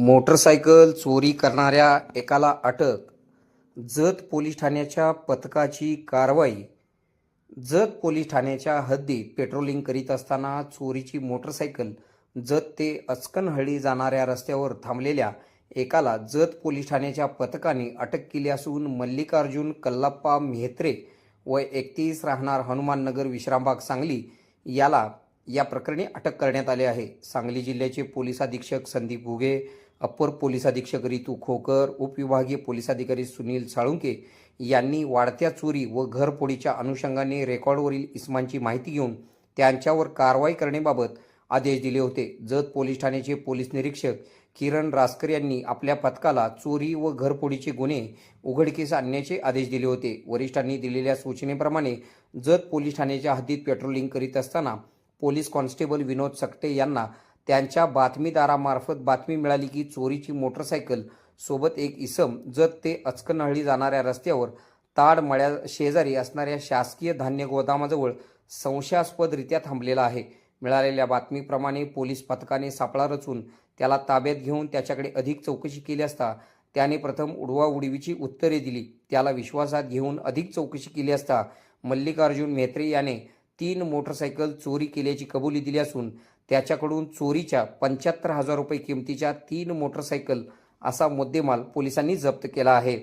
motorcycle चोरी करणाऱ्या एकाला अटक. जत पोलीस ठाण्याच्या पथकाची कारवाई. जत पोलीस ठाण्याच्या हद्दीत पेट्रोलिंग करीत असताना चोरीची मोटरसायकल जत ते अचकनहळ्ळी जाणाऱ्या रस्त्यावर थांबलेल्या एकाला जत पोलीस ठाण्याच्या पथकाने अटक केली असून मल्लिकार्जुन कल्लाप्पा मेहत्रे व एकतीस राहणार हनुमाननगर विश्रामबाग सांगली याला या प्रकरणी अटक करण्यात आले आहे. सांगली जिल्ह्याचे पोलीस अधीक्षक संदीप घुगे अप्पर पोलीस अधीक्षक रितू खोकर उपविभागीय पोलीस अधिकारी सुनील साळुंके यांनी वाढत्या चोरी व घरफोडीच्या अनुषंगाने रेकॉर्डवरील इस्मांची माहिती घेऊन त्यांच्यावर कारवाई करण्याबाबत आदेश दिले होते. जत पोलीस ठाण्याचे पोलीस निरीक्षक किरण रासकर यांनी आपल्या पथकाला चोरी व घरफोडीचे गुन्हे उघडकीस आणण्याचे आदेश दिले होते. वरिष्ठांनी दिलेल्या सूचनेप्रमाणे जत पोलीस ठाण्याच्या हद्दीत पेट्रोलिंग करीत असताना पोलीस कॉन्स्टेबल विनोद सकटे यांना त्यांच्या बातमीदारामार्फत बातमी मिळाली की चोरीची मोटरसायकल सोबत एक इसम जत ते अचकनहळी जाणाऱ्या रस्त्यावर ताड मळ्या शेजारी असणाऱ्या शासकीय धान्य गोदामाजवळ संशयास्पदरित्या थांबलेला आहे. मिळालेल्या बातमीप्रमाणे पोलीस पथकाने सापळा रचून त्याला ताब्यात घेऊन त्याच्याकडे अधिक चौकशी केली असता त्याने प्रथम उडवाउडवीची उत्तरे दिली. त्याला विश्वासात घेऊन अधिक चौकशी केली असता मल्लिकार्जुन मेहत्रे याने तीन मोटरसायकल चोरी केल्याची कबुली दिली असून त्याच्याकडून चोरीच्या पंच्याहत्तर हजार रुपये किमतीच्या तीन मोटरसायकल असा मुद्देमाल पोलिसांनी जप्त केला आहे.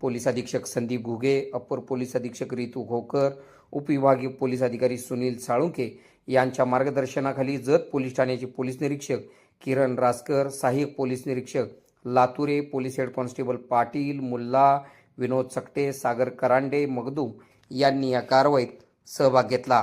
पोलीस अधीक्षक संदीप घुगे अप्पर पोलीस अधीक्षक रितू घोकर उपविभागीय पोलीस अधिकारी सुनील साळुंके यांच्या मार्गदर्शनाखाली जत पोलीस ठाण्याचे पोलीस निरीक्षक किरण रासकर सहाय्यक पोलीस निरीक्षक Lature police head constable Patil Mulla Vinod Sakate Sagar Karande Magdum यांनी या कारवाईत सहभाग घेतला.